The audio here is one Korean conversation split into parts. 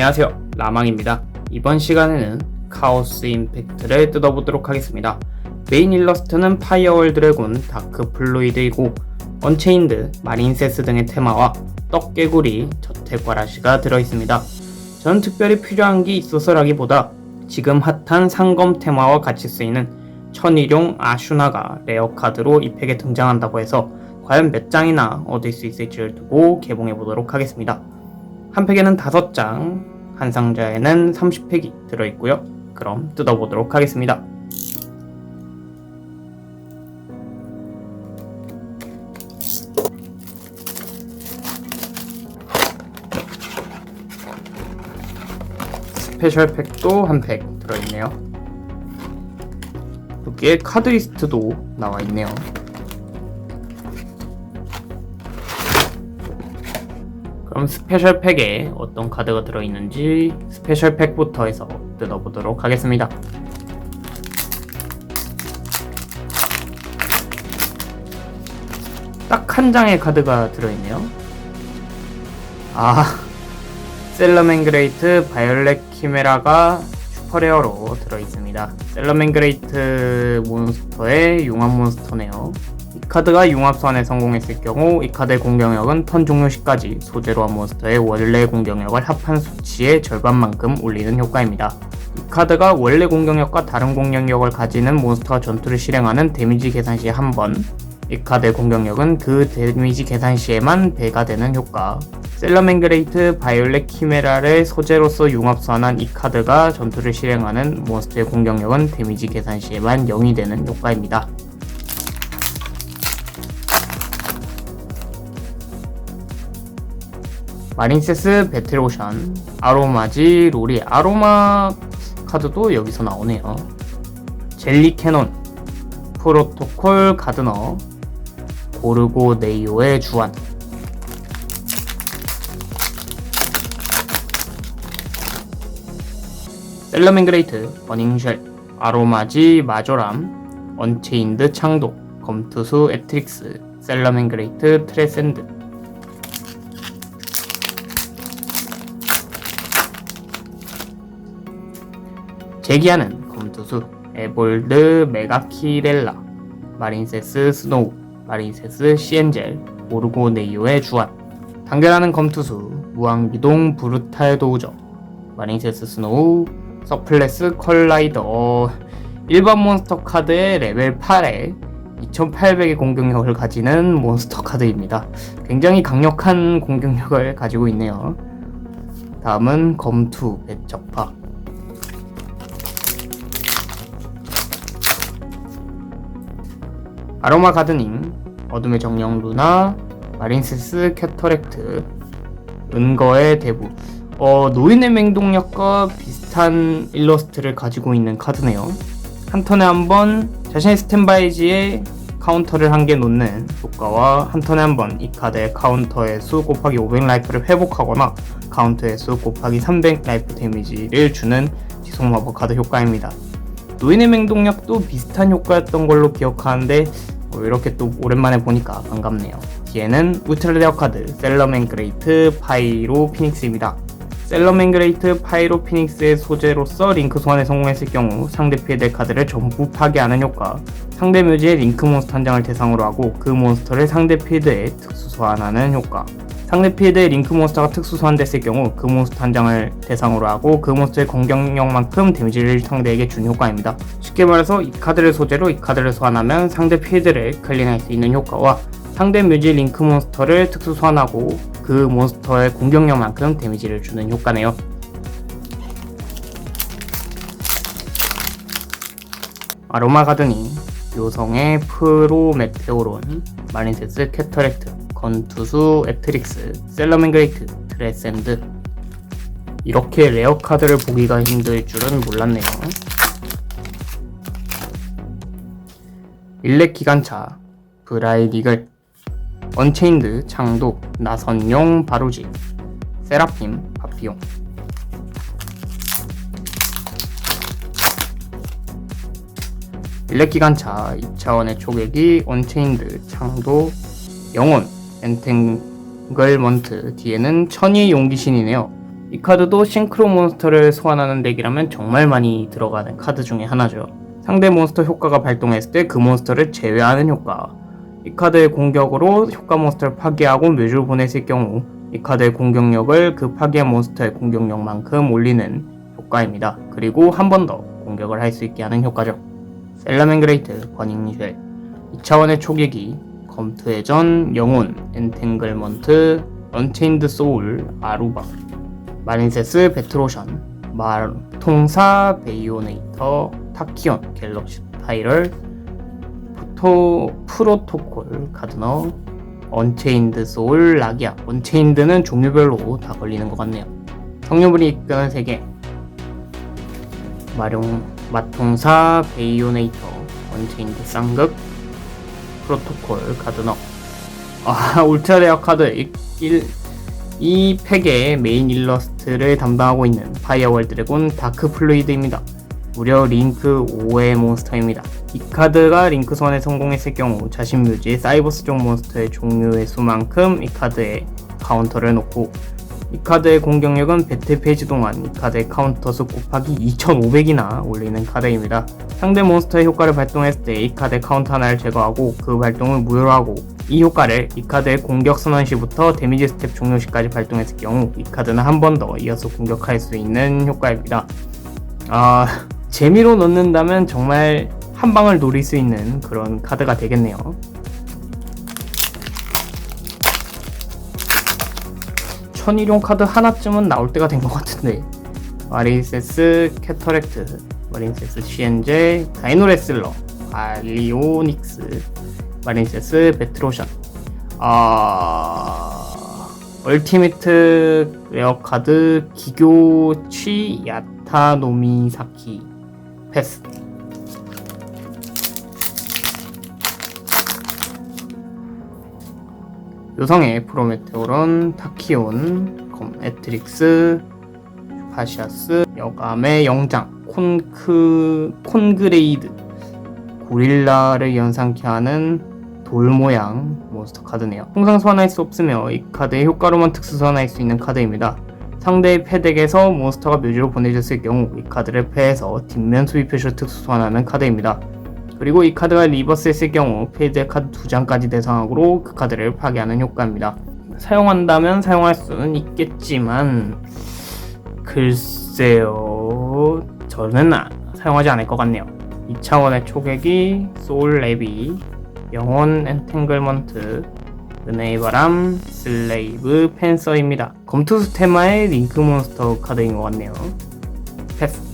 안녕하세요. 라망입니다. 이번 시간에는 카오스 임팩트를 뜯어보도록 하겠습니다. 메인 일러스트는 파이어월 드래곤, 다크 플루이드이고 언체인드, 마린세스 등의 테마와 떡개구리, 저택과라시가 들어있습니다. 저는 특별히 필요한 게 있어서라기보다 지금 핫한 상검 테마와 같이 쓰이는 천일용 아슈나가 레어 카드로 이 팩에 등장한다고 해서 과연 몇 장이나 얻을 수 있을지를 두고 개봉해 보도록 하겠습니다. 한 팩에는 5장, 한 상자에는 30팩이 들어있고요. 그럼 뜯어보도록 하겠습니다. 스페셜 팩도 한 팩 들어있네요. 여기에 카드 리스트도 나와 있네요. 그럼 스페셜 팩에 어떤 카드가 들어있는지 스페셜 팩부터 해서 뜯어보도록 하겠습니다. 딱 한 장의 카드가 들어있네요. 아, 셀러맨 그레이트 바이올렛 키메라가 슈퍼레어로 들어있습니다. 셀러맨 그레이트 몬스터의 융합 몬스터네요. 이 카드가 융합선에 성공했을 경우 이 카드의 공격력은 턴 종료 시까지 소재로 한 몬스터의 원래 공격력을 합한 수치의 절반만큼 올리는 효과입니다. 이 카드가 원래 공격력과 다른 공격력을 가지는 몬스터가 전투를 실행하는 데미지 계산 시에 한 번, 이 카드의 공격력은 그 데미지 계산 시에만 배가 되는 효과. 셀러맨 그레이트 바이올렛 키메라를 소재로서 융합 소환한 이 카드가 전투를 실행하는 몬스터의 공격력은 데미지 계산 시에만 0이 되는 효과입니다. 마린세스 배틀오션 아로마지 로리. 아로마 카드도 여기서 나오네요. 젤리 캐논 프로토콜 가드너 고르고 네이오의 주안. 셀러맨 그레이트 버닝쉘 아로마지 마조람 언체인드 창도 검투수 에트릭스 셀러맨 그레이트 트레센드 제기하는 검투수 에볼드 메가키렐라 마린세스 스노우 마린세스 시엔젤 모르고 네이오의 주안 단결하는 검투수 무한기동 브루탈 도우저 마린세스 스노우 서플레스 컬라이더 어, 일반 몬스터 카드의 레벨 8에 2800의 공격력을 가지는 몬스터 카드입니다. 굉장히 강력한 공격력을 가지고 있네요. 다음은 검투 배척파 아로마 가드닝, 어둠의 정령 루나, 마린세스 캐터렉트, 은거의 대부. 어, 노인의 맹동력과 비슷한 일러스트를 가지고 있는 카드네요. 한 턴에 한 번 자신의 스탠바이지에 카운터를 한 개 놓는 효과와 한 턴에 한 번 이 카드의 카운터의 수 곱하기 500 라이프를 회복하거나 카운터의 수 곱하기 300 라이프 데미지를 주는 지속 마법 카드 효과입니다. 노인의 맹동력도 비슷한 효과였던 걸로 기억하는데 어, 이렇게 또 오랜만에 보니까 반갑네요. 뒤에는 울트라레어 카드 셀러맨 그레이트 파이로 피닉스입니다. 셀러맨 그레이트 파이로 피닉스의 소재로서 링크 소환에 성공했을 경우 상대 피해될 카드를 전부 파괴하는 효과 상대 묘지의 링크 몬스터 한 장을 대상으로 하고 그 몬스터를 상대 필드에 특수 소환하는 효과 상대 필드에 링크 몬스터가 특수 소환됐을 경우 그 몬스터 한 장을 대상으로 하고 그 몬스터의 공격력만큼 데미지를 상대에게 주는 효과입니다. 쉽게 말해서 이 카드를 소재로 이 카드를 소환하면 상대 필드를 클린할 수 있는 효과와 상대 묘지 링크 몬스터를 특수 소환하고 그 몬스터의 공격력만큼 데미지를 주는 효과네요. 아로마 가드니 요성의 프로메테오론 마린세스 캐터렉트 건투수 에트릭스 셀러맨 그레이트 트레센드. 이렇게 레어 카드를 보기가 힘들 줄은 몰랐네요. 일렉 기관차 브라이 리글 언체인드 창도 나선용 바로지 세라핌 파피용. 일렉 기관차 2차원의 초계기 언체인드 창도 영혼 엔탱글먼트 뒤에는 천의 용기신이네요 이 카드도 싱크로 몬스터를 소환하는 덱이라면 정말 많이 들어가는 카드 중에 하나죠. 상대 몬스터 효과가 발동했을 때 그 몬스터를 제외하는 효과. 이 카드의 공격으로 효과 몬스터를 파괴하고 묘지로 보냈을 경우 이 카드의 공격력을 그 파괴한 몬스터의 공격력만큼 올리는 효과입니다. 그리고 한 번 더 공격을 할 수 있게 하는 효과죠. 셀라멘 그레이트, 버닝쉘 2차원의 초계기, 검투의 전, 영혼, 엔탱글먼트, 언체인드 소울, 아루바 마린세스, 베트로션, 말, 통사, 베이오네이터, 타키온, 갤럭시 파이럴, 포토, 프로토콜, 가드너, 언체인드 소울, 라기아. 언체인드는 종류별로 다 걸리는 것 같네요. 성류분이 이끄는 3개. 마룡, 마통사, 베이오네이터, 언체인드 쌍극, 프로토콜, 가드너. 아, 울트라 레어 카드 1, 이 팩의 메인 일러스트를 담당하고 있는 파이어월 드래곤 다크 플루이드입니다. 무려 링크 5의 몬스터입니다. 이 카드가 링크 소환에 성공했을 경우 자신 묘지의 사이버스종 몬스터의 종류의 수만큼 이 카드에 카운터를 놓고 이 카드의 공격력은 배틀 페이지 동안 이 카드의 카운터 수 곱하기 2500이나 올리는 카드입니다. 상대 몬스터의 효과를 발동했을 때 이 카드의 카운터 하나를 제거하고 그 발동을 무효로 하고 이 효과를 이 카드의 공격 선언 시부터 데미지 스텝 종료 시까지 발동했을 경우 이 카드는 한 번 더 이어서 공격할 수 있는 효과입니다. 아 재미로 넣는다면 정말 한 방을 노릴 수 있는 그런 카드가 되겠네요. 천일용 카드 하나쯤은 나올 때가 된 것 같은데. 마린세스 캐터렉트 마린세스 시엔제 다이노레슬러 알리오닉스 마린세스 베트로션. 아 얼티미트 레어 카드 기교취 야타노미사키 패스 요성의 프로메테오론, 타키온, 검, 에트릭스, 파시아스, 여감의 영장, 콘크, 콘그레이드, 고릴라를 연상케 하는 돌 모양 몬스터 카드네요. 통상 소환할 수 없으며 이 카드의 효과로만 특수 소환할 수 있는 카드입니다. 상대의 패덱에서 몬스터가 묘지로 보내졌을 경우 이 카드를 패해서 뒷면 수비 표시로 특수 소환하는 카드입니다. 그리고 이 카드가 리버스 했을 경우 페이드 카드 두 장까지 대상으로 그 카드를 파괴하는 효과입니다. 사용한다면 사용할 수는 있겠지만 글쎄요 저는 아- 사용하지 않을 것 같네요. 2차원의 초계기, 소울 레비, 영혼 엔탱글먼트, 은혜의 바람, 슬레이브, 펜서입니다. 검투스 테마의 링크 몬스터 카드인 것 같네요. 패스.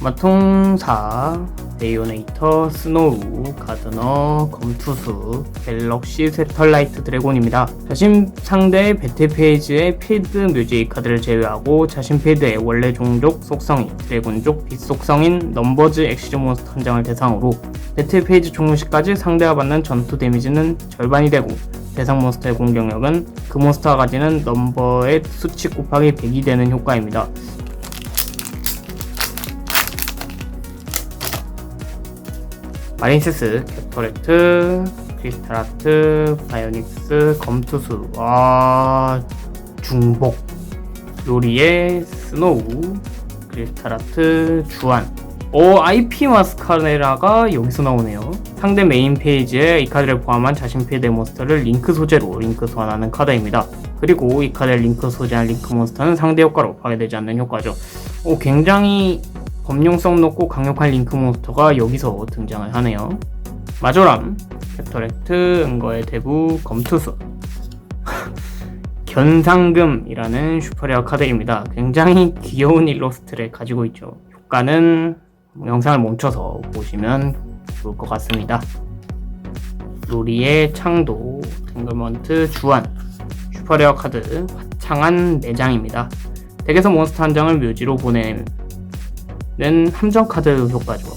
마통사, 데이오네이터, 스노우, 가드너, 검투수, 갤럭시 세털라이트 드래곤입니다. 자신 상대의 배틀 페이지의 필드 뮤직 카드를 제외하고 자신 필드의 원래 종족 속성인 드래곤족 빛 속성인 넘버즈 엑시즈 몬스터 한 장을 대상으로 배틀 페이지 종료 시까지 상대가 받는 전투 데미지는 절반이 되고 대상 몬스터의 공격력은 그 몬스터가 가지는 넘버의 수치 곱하기 100이 되는 효과입니다. 마린세스, 캐터렉트, 크리스탈아트, 바이오닉스, 검투수, 와 중복, 요리의 스노우, 크리스탈아트, 주안. 오, IP 마스카레라가 여기서 나오네요. 상대 메인 페이지에 이 카드를 포함한 자신 필드의 몬스터를 링크 소재로 링크 소환하는 카드입니다. 그리고 이 카드를 링크 소재한 링크 몬스터는 상대 효과로 파괴되지 않는 효과죠. 오, 굉장히 범용성 높고 강력한 링크 몬스터가 여기서 등장을 하네요. 마조람, 캡터렉트, 은거의 대부, 검투수, 견상금이라는 슈퍼레어 카드입니다. 굉장히 귀여운 일러스트를 가지고 있죠. 효과는 영상을 멈춰서 보시면 좋을 것 같습니다. 로리의 창도, 탱글먼트, 주안, 슈퍼레어 카드, 화창한 4장입니다. 덱에서 몬스터 한 장을 묘지로 보내 는 함정 카드 효과죠.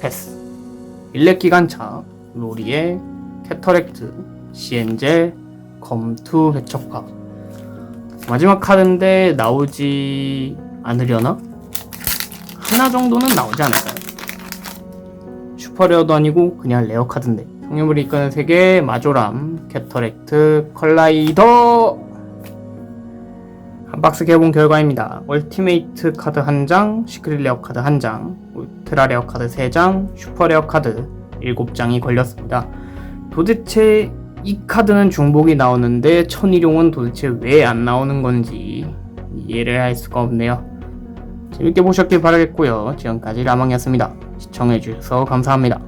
패스. 일렉 기관차, 로리의 캐터렉트, 시엔젤, 검투 회척파. 마지막 카드인데 나오지 않으려나? 하나 정도는 나오지 않을까요? 슈퍼레어도 아니고 그냥 레어 카드인데. 성유물이 이끄는 세계 마조람, 캐터렉트, 컬라이더. 한 박스 개봉 결과입니다. 얼티메이트 카드 1장, 시크릿 레어 카드 1장, 울트라 레어 카드 3장, 슈퍼 레어 카드 7장이 걸렸습니다. 도대체 이 카드는 중복이 나오는데 천일용은 도대체 왜 안 나오는 건지 이해를 할 수가 없네요. 재밌게 보셨길 바라겠고요. 지금까지 라망이었습니다. 시청해주셔서 감사합니다.